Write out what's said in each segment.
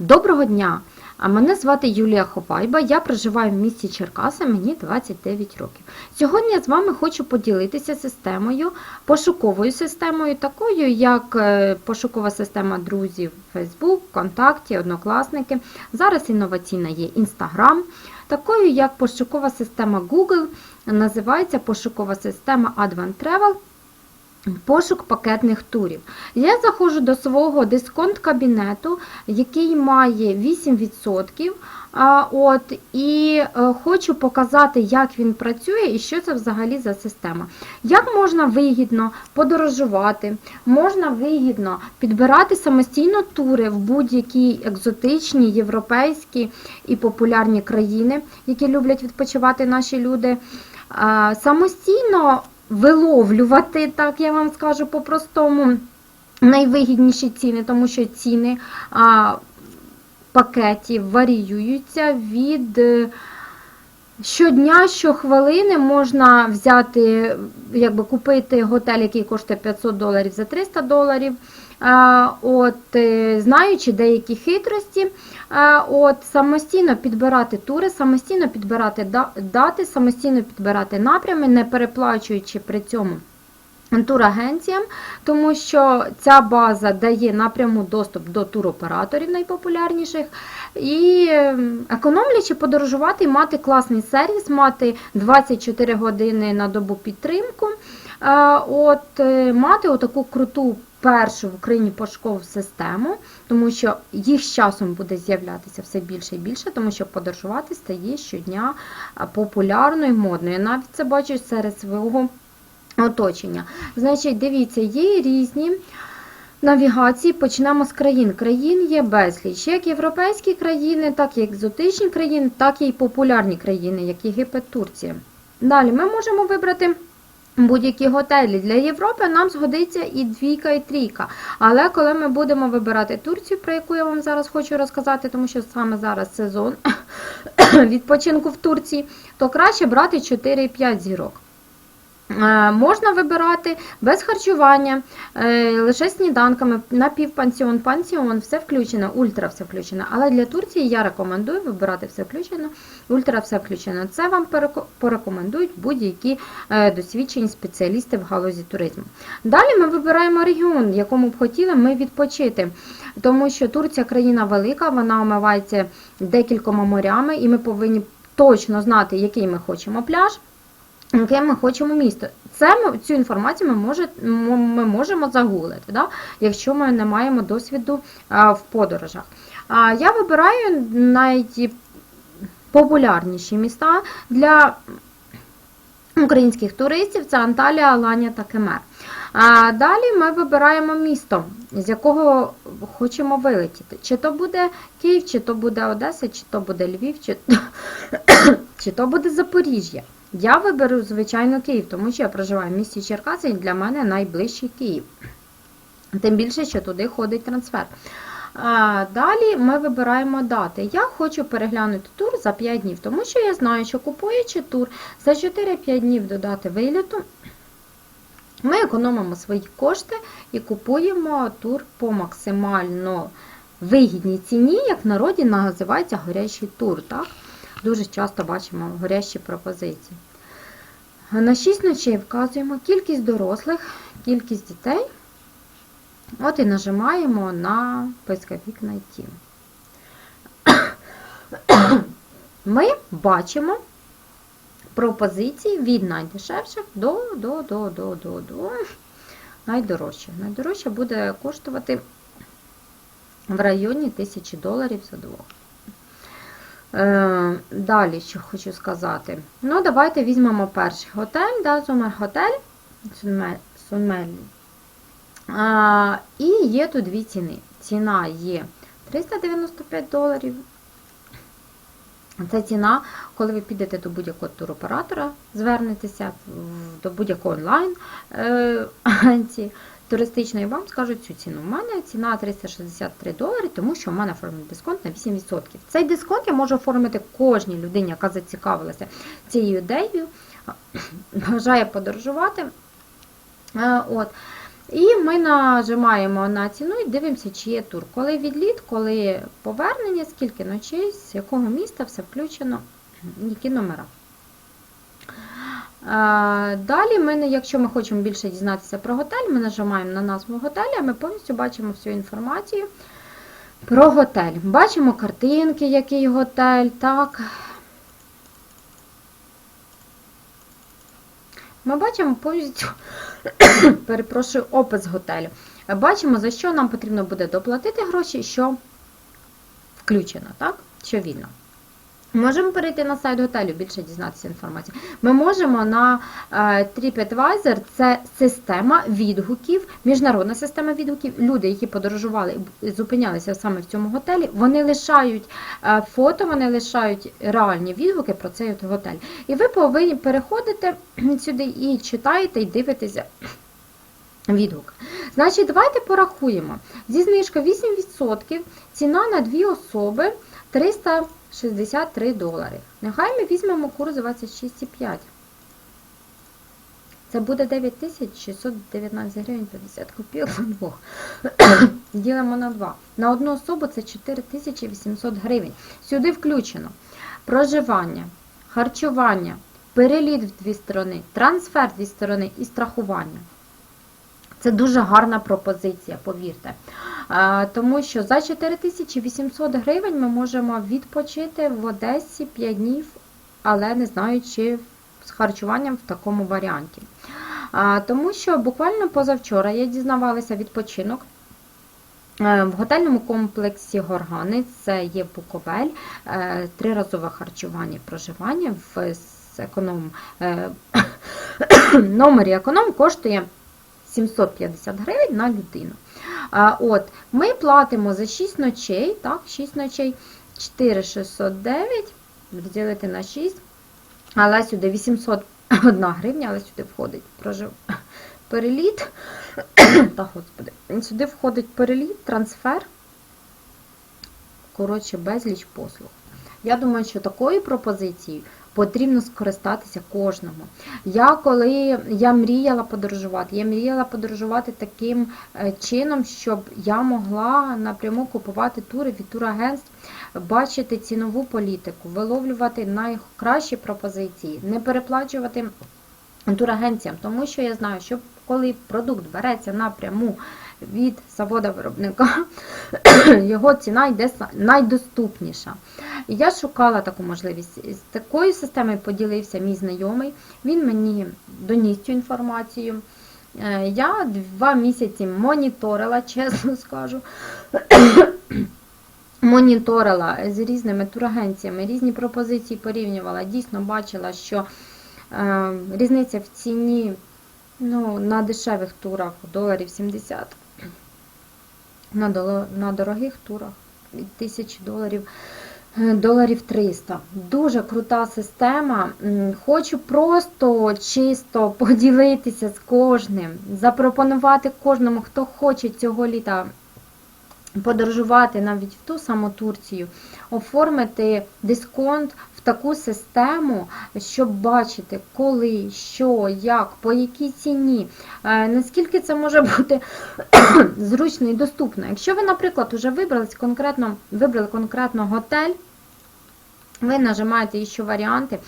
Доброго дня! Мене звати Юлія Хопайба, я проживаю в місті Черкаси, мені 29 років. Сьогодні я з вами хочу поділитися системою, пошуковою системою, такою як е, пошукова система друзів Facebook, ВКонтакті, Однокласники. Зараз інноваційна є Instagram, такою як пошукова система Google, називається пошукова система Advent Travel. Пошук пакетних турів. Я заходжу до свого дисконт-кабінету, який має 8%. От, і е, хочу показати, як він працює і що це взагалі за система. Як можна вигідно подорожувати, можна вигідно підбирати самостійно тури в будь-які екзотичні, європейські і популярні країни, які люблять відпочивати наші люди. Самостійно виловлювати, так я вам скажу по-простому, найвигідніші ціни, тому що ціни а, пакетів варіюються від е, щодня, щохвилини можна взяти, якби купити готель, який коштує 500 доларів за 300 доларів. От, е, знаючи деякі хитрості, от, самостійно підбирати тури, самостійно підбирати дати, самостійно підбирати напрями, не переплачуючи при цьому турагенціям, тому що ця база дає напряму доступ до туроператорів найпопулярніших і ем, економлячи подорожувати мати класний сервіс, мати 24 години на добу підтримку, от, е, мати отаку круту першу в Україні пошукову систему, тому що їх з часом буде з'являтися все більше і більше, тому що подорожувати стає щодня популярною, модною. Навіть це бачу серед свого оточення. Значить, дивіться, є різні. Навігації почнемо з країн. Країн є безліч, як європейські країни, так і екзотичні країни, так і популярні країни, як Єгипет, Турція. Далі ми можемо вибрати будь-які готелі. Для Європи нам згодиться і двійка, і трійка. Але коли ми будемо вибирати Турцію, про яку я вам зараз хочу розказати, тому що саме зараз сезон відпочинку в Турції, то краще брати 4-5 зірок. Е, Можна вибирати без харчування, е, лише сніданками, напівпансіон, пансіон, все включено, ультра все включено. Але для Турції я рекомендую вибирати все включено, ультра все включено. Це вам порекомендують будь-які е, досвідчені спеціалісти в галузі туризму. Далі ми вибираємо регіон, якому б хотіли ми відпочити. Тому що Турція країна велика, вона омивається декількома морями, і ми повинні точно знати, який ми хочемо пляж яке ми хочемо місто. Це цю інформацію ми, може, ми можемо загуглити, да? якщо ми не маємо досвіду а, в подорожах. А, я вибираю найпопулярніші міста для українських туристів це Анталія, Аланія та Кемер. А далі ми вибираємо місто, з якого хочемо вилетіти. Чи то буде Київ, чи то буде Одеса, чи то буде Львів, чи, чи то буде Запоріжжя. Я виберу, звичайно, Київ, тому що я проживаю в місті Черкаси і для мене найближчий Київ. Тим більше, що туди ходить трансфер. Далі ми вибираємо дати. Я хочу переглянути тур за 5 днів, тому що я знаю, що купуючи тур за 4-5 днів до дати виліту, ми економимо свої кошти і купуємо тур по максимально вигідній ціні, як в народі називається горячий тур. Так? Дуже часто бачимо горящі пропозиції. На 6 ночей вказуємо кількість дорослих, кількість дітей. От і нажимаємо на поисковик «Найти». Ми бачимо пропозиції від найдешевших до, до, до, до, до, до найдорожчих. Найдорожче буде коштувати в районі 1000 доларів за двох. Е, Далі, що хочу сказати. Ну, давайте візьмемо перший готель, да, Зумер готель Сунмелі. А, І є тут дві ціни. Ціна є 395 доларів. Це ціна, коли ви підете до будь-якого туроператора, звернетеся до будь-якої онлайн е, туристичної, вам скажуть цю ціну. У мене ціна 363 долари, тому що в мене оформлений дисконт на 8%. Цей дисконт я можу оформити кожній людині, яка зацікавилася цією ідеєю, бажає подорожувати. От. І ми нажимаємо на ціну і дивимося, чи є тур. Коли відліт, коли повернення, скільки ночей, з якого міста все включено, які номера. Далі, ми, якщо ми хочемо більше дізнатися про готель, ми нажимаємо на назву готеля, ми повністю бачимо всю інформацію про готель. Бачимо картинки, який готель, так. Ми бачимо повністю, перепрошую, опис готелю. Бачимо, за що нам потрібно буде доплатити гроші, що включено, так? Що вільно. Можемо перейти на сайт готелю, більше дізнатися інформацію. Ми можемо на е, TripAdvisor, це система відгуків, міжнародна система відгуків. Люди, які подорожували і зупинялися саме в цьому готелі, вони лишають е, фото, вони лишають реальні відгуки про цей готель. І ви повинні переходити сюди і читаєте, і дивитеся відгук. Значить, давайте порахуємо. Зі знижкою 8%, ціна на дві особи 363 долари. Нехай ми візьмемо курс 26,5. Це буде 9619 гривень 50 копійок на двох. Ділимо на 2. На одну особу це 4800 гривень. Сюди включено проживання, харчування, переліт в дві сторони, трансфер в дві сторони і страхування. Це дуже гарна пропозиція, повірте. Тому що за 4800 гривень ми можемо відпочити в Одесі 5 днів, але не знаю, чи з харчуванням в такому варіанті. Тому що буквально позавчора я дізнавалася відпочинок. Е, В готельному комплексі Горгани, це є Буковель, е, триразове харчування і проживання в економ, е, номері економ коштує 750 гривень на людину. От, ми платимо за 6 ночей, так, 6 ночей 4609 розділити на 6, але сюди 801 гривня, але сюди входить прожив... переліт. Та, господи, сюди входить переліт, трансфер. Коротше, безліч послуг. Я думаю, що такою пропозицією потрібно скористатися кожному. Я коли я мріяла подорожувати, я мріяла подорожувати таким е, чином, щоб я могла напряму купувати тури від турагентств, бачити цінову політику, виловлювати найкращі пропозиції, не переплачувати турагенціям, тому що я знаю, що коли продукт береться напряму від завода виробника, його ціна йде найдоступніша. Я шукала таку можливість. З такою системою поділився мій знайомий. Він мені доніс цю інформацію. Е, Я два місяці моніторила, чесно скажу. Моніторила з різними турагенціями, різні пропозиції порівнювала. Дійсно бачила, що е, різниця в ціні ну, на дешевих турах доларів 70, на, дорогих турах від 1000 доларів е, доларів 300. Дуже крута система. Хочу просто чисто поділитися з кожним, запропонувати кожному, хто хоче цього літа подорожувати навіть в ту саму Турцію, оформити дисконт в таку систему, щоб бачити, коли, що, як, по якій ціні, е, наскільки це може бути зручно і доступно. Якщо ви, наприклад, вже вибрали конкретно, вибрали конкретно готель, ви нажимаєте ще варіанти,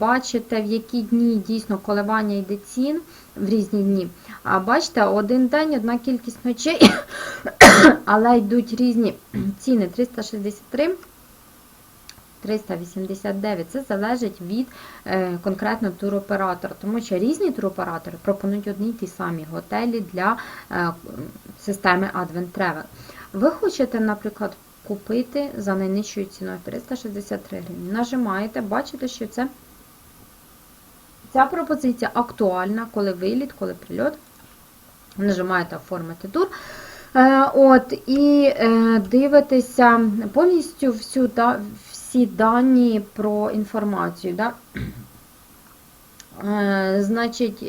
бачите, в які дні дійсно коливання йде цін в різні дні. А бачите, один день, одна кількість ночей, але йдуть різні ціни 363. 389 це залежить від е, конкретно туроператора, тому що різні туроператори пропонують одні й ті самі готелі для е, системи Advent Travel. Ви хочете, наприклад, купити за найнижчою ціною 363 гривні. Нажимаєте, бачите, що це ця пропозиція актуальна, коли виліт, коли прильот. Нажимаєте оформити тур. Е, От, і е, дивитеся повністю всю, да, всі дані про інформацію. Да? Е, Значить,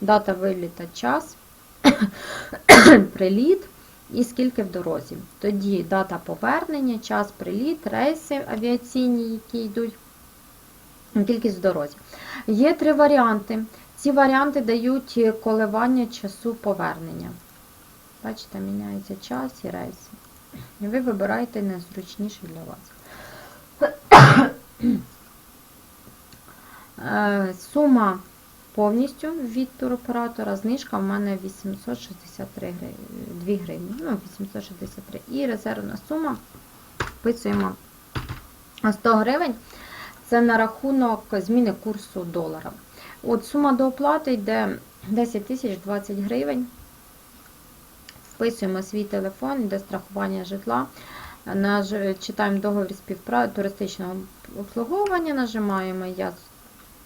дата виліта, час, приліт і скільки в дорозі. Тоді дата повернення, час приліт, рейси авіаційні, які йдуть, кількість в дорозі. Є три варіанти. Ці варіанти дають коливання часу повернення. Бачите, міняється час і рейси. І ви вибираєте найзручніший для вас. Е, Сума повністю від туроператора, знижка в мене 863 гривні, 2 гривні, ну 863. І резервна сума вписуємо 100 гривень. Це на рахунок зміни курсу долара. От сума до оплати йде 10 тисяч 20 гривень. Вписуємо свій телефон, йде страхування житла. Читаємо договір співпраці туристичного обслуговування, нажимаємо Я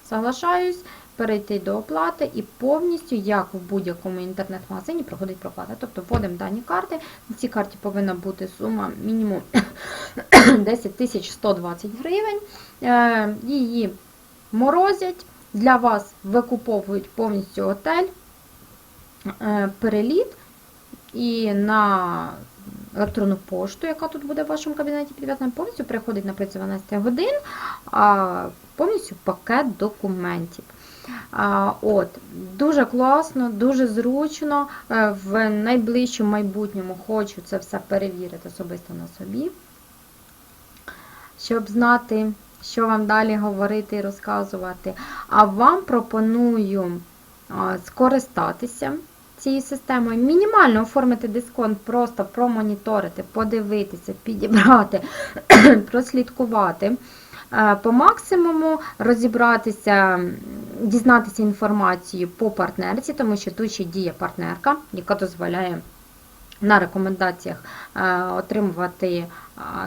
соглашаюсь, перейти до оплати і повністю, як в будь-якому інтернет-магазині, проходить проплата. Тобто вводимо дані карти. На цій карті повинна бути сума мінімум 10 120 гривень. Е, Її морозять, для вас викуповують повністю готель, е, переліт і на електронну пошту, яка тут буде в вашому кабінеті підв'язана, повністю приходить на 12 годин, повністю пакет документів. От, Дуже класно, дуже зручно. Е, В найближчому майбутньому хочу це все перевірити особисто на собі, щоб знати, що вам далі говорити і розказувати. А вам пропоную скористатися цією системою, мінімально оформити дисконт, просто промоніторити, подивитися, підібрати, прослідкувати. Е, По максимуму розібратися, дізнатися інформацію по партнерці, тому що тут ще діє партнерка, яка дозволяє на рекомендаціях е, отримувати е,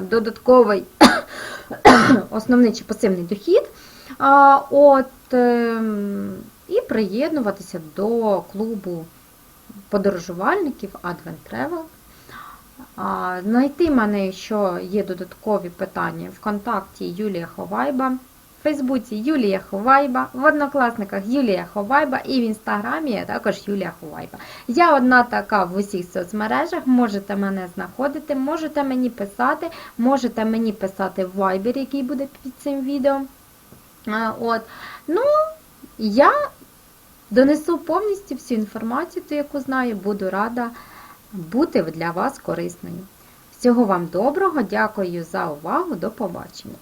додатковий основний чи пасивний дохід. От, і приєднуватися до клубу подорожувальників Advent Travel. Знайти мене, якщо є додаткові питання, в контакті Юлія Ховайба, в Фейсбуці Юлія Ховайба, в Однокласниках Юлія Ховайба і в Інстаграмі також Юлія Ховайба. Я одна така в усіх соцмережах, можете мене знаходити, можете мені писати, можете мені писати в Viber, який буде під цим відео. От. Ну, я донесу повністю всю інформацію, ту, яку знаю, буду рада бути для вас корисною. Всього вам доброго, дякую за увагу, до побачення.